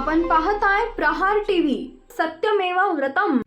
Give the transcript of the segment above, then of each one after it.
आपण पाहताय प्रहार टीव्ही. सत्यमेवा व्रतम.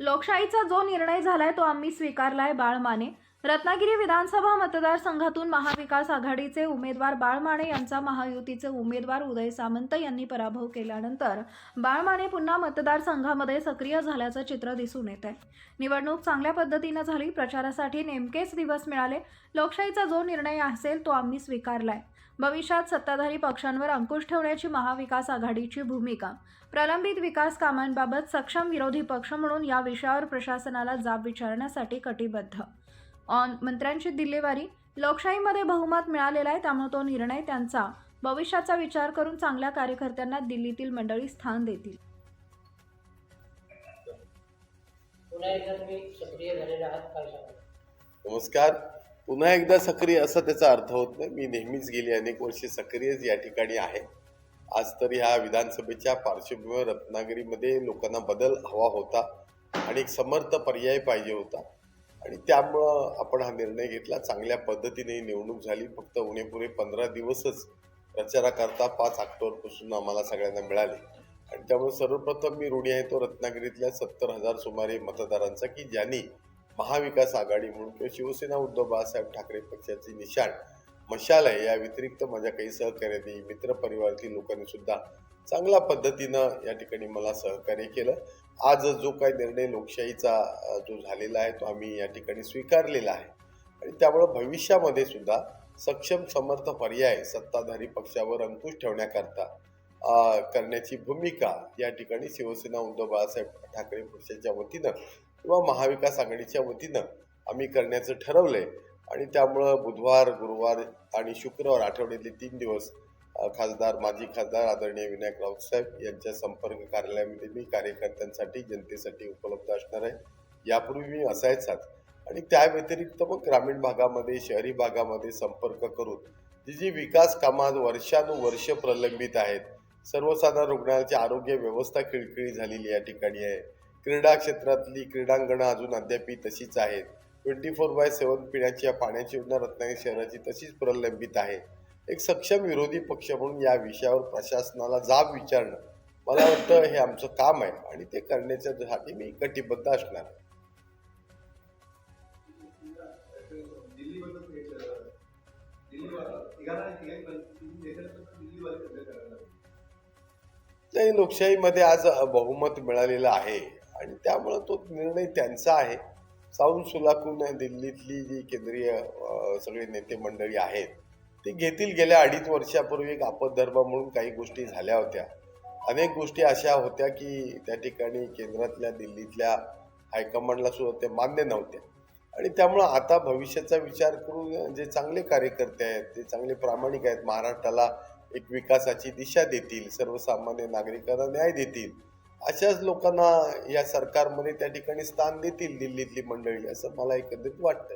लोकशाहीचा जो निर्णय झालाय तो आम्ही स्वीकारलाय बाळमाने. रत्नागिरी विधानसभा मतदारसंघातून महाविकास आघाडीचे उमेदवार बाळमाणे यांचा महायुतीचे उमेदवार उदय सामंत यांनी पराभव केल्यानंतर बाळमाणे पुन्हा मतदारसंघामध्ये सक्रिय झाल्याचं चित्र दिसून येत आहे. निवडणूक चांगल्या पद्धतीनं झाली प्रचारासाठी नेमकेच दिवस मिळाले. लोकशाहीचा जो निर्णय असेल तो आम्ही स्वीकारलाय. भविष्यात सत्ताधारी पक्षांवर अंकुश ठेवण्याची महाविकास आघाडीची भूमिका. प्रलंबित विकास कामांबाबत सक्षम विरोधी पक्ष म्हणून या विषयावर प्रशासनाला जाब विचारण्यासाठी कटिबद्ध ऑन मंत्र्यांची दिल्लीवारी. लोकशाहीमध्ये बहुमत मिळालेला आहे त्यामुळे तो निर्णय त्यांचा. भविष्याचा विचार करून चांगल्या कार्यकर्त्यांना दिल्लीतील मंडळी स्थान देतील. नमस्कार. पुन्हा एकदा सक्रिय असा त्याचा अर्थ होत नाही. मी नेहमीच गेली अनेक वर्षे सक्रियच या ठिकाणी आहे. आज तर ह्या विधानसभेच्या पार्श्वभूमीवर रत्नागिरीमध्ये लोकांना बदल हवा होता आणि एक समर्थ पर्याय पाहिजे होता. आणि त्यामुळं आपण हा निर्णय घेतला. चांगल्या पद्धतीने निवडणूक झाली. फक्त उणेपुरे पंधरा दिवसच प्रचाराकरता पाच ऑक्टोबरपासून आम्हाला सगळ्यांना मिळाले. आणि त्यामुळे सर्वप्रथम मी ऋणी आहे तो रत्नागिरीतल्या सत्तर हजार सुमारे मतदारांचा की ज्यांनी महाविकास आघाडी म्हणून किंवा शिवसेना उद्धव बाळासाहेब ठाकरे पक्षाचे निशाण मशाल आहे. या व्यतिरिक्त माझ्या काही सहकार्यांनी मित्रपरिवारातील लोकांनी सुद्धा चांगल्या पद्धतीनं या ठिकाणी मला सहकार्य केलं. आज जो काही निर्णय लोकशाहीचा जो झालेला आहे तो आम्ही या ठिकाणी स्वीकारलेला आहे. आणि त्यामुळं भविष्यामध्ये सुद्धा सक्षम समर्थ पर्याय सत्ताधारी पक्षावर अंकुश ठेवण्याकरता करण्याची भूमिका या ठिकाणी शिवसेना उद्धव बाळासाहेब ठाकरे पक्षाच्या वतीनं किंवा महाविकास आघाडीच्या वतीनं आम्ही करण्याचं ठरवलंय. आणि त्यामुळं बुधवार गुरुवार आणि शुक्रवार आठवड्यातले तीन दिवस खासदार माजी खासदार आदरणीय विनायक राऊत साहेब यांच्या संपर्क कार्यालयामध्ये मी कार्यकर्त्यांसाठी जनतेसाठी उपलब्ध असणार आहे. यापूर्वी मी असायचाच आणि त्या व्यतिरिक्त मग ग्रामीण भागामध्ये शहरी भागामध्ये संपर्क करून जी जी विकास कामात वर्षानुवर्ष प्रलंबित आहेत सर्वसाधारण रुग्णालयाची आरोग्य व्यवस्था खिळखिळी झालेली या ठिकाणी आहे. क्रीडा क्षेत्रातली क्रीडांगणं अजून अद्यापही तशीच आहेत. ट्वेंटी फोर बाय सेवन पिण्याच्या पाण्याची योजना रत्नागिरी शहराची तशीच प्रलंबित आहे. एक सक्षम विरोधी पक्ष म्हणून या विषयावर प्रशासनाला जाब विचारणं मला वाटतं हे आमचं काम आहे आणि ते करण्याच्या साठी मी कटिबद्ध असणार आहे. नाही लोकशाहीमध्ये आज बहुमत मिळालेलं आहे आणि त्यामुळं तो निर्णय त्यांचा आहे साऊन सुलाकून दिल्लीतली जी केंद्रीय सगळी सगळे नेते मंडळी आहेत ते घेतील गेल्या अडीच वर्षापूर्वी एक आपद्धर्म म्हणून काही गोष्टी झाल्या होत्या. अनेक गोष्टी अशा होत्या की त्या ठिकाणी केंद्रातल्या दिल्लीतल्या हायकमांडला सुद्धा ते मान्य नव्हते. आणि त्यामुळं आता भविष्याचा विचार करून जे चांगले कार्यकर्ते आहेत ते चांगले प्रामाणिक आहेत महाराष्ट्राला एक विकासाची दिशा देतील सर्वसामान्य नागरिकांना न्याय देतील अशाच लोकांना या सरकारमध्ये त्या ठिकाणी स्थान देतील दिल्लीतली मंडळी असं मला एकंदरीत वाटतं